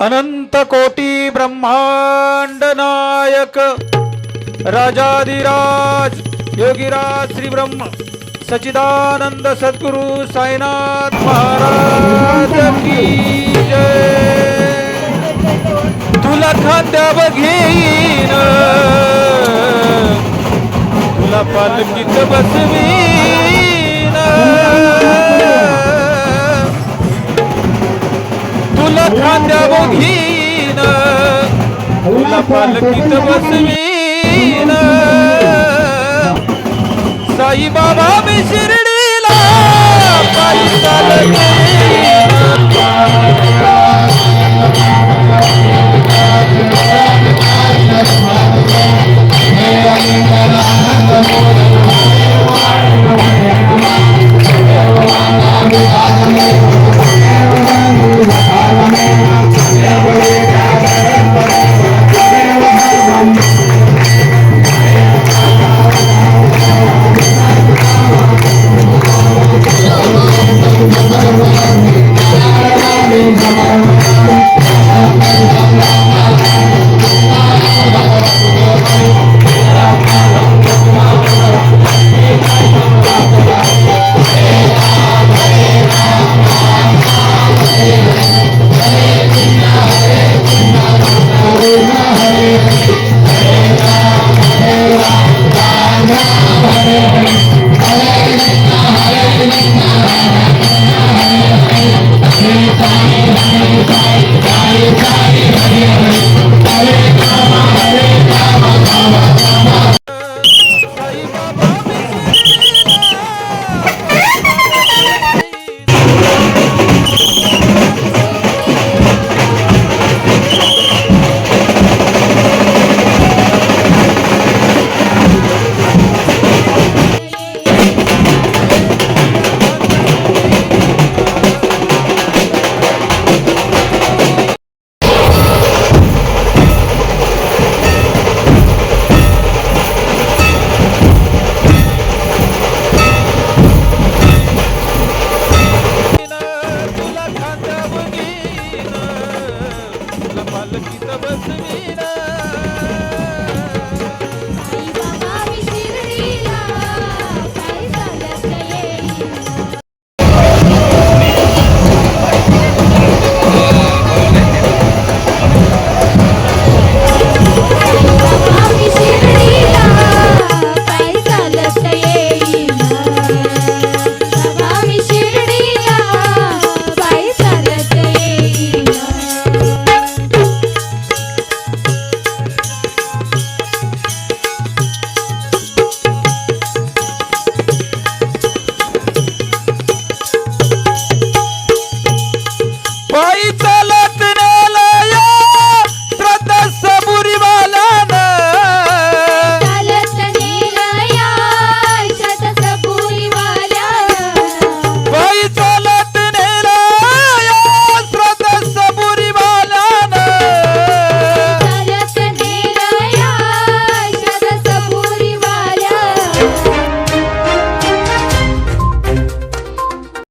अनंत कोटी ब्रह्मांड नायक राजाधिराज योगीराज श्री ब्रह्म सचिदानंद सद्गुरु साईनाथ महाराज की जय। तुला खांद्यावर घेईन तुला पालकीत बसवी मांडव घेन तुला पालकीत बसवीन. साईबाबा मी शिर्डीला पायी चालत पालखीत बसविला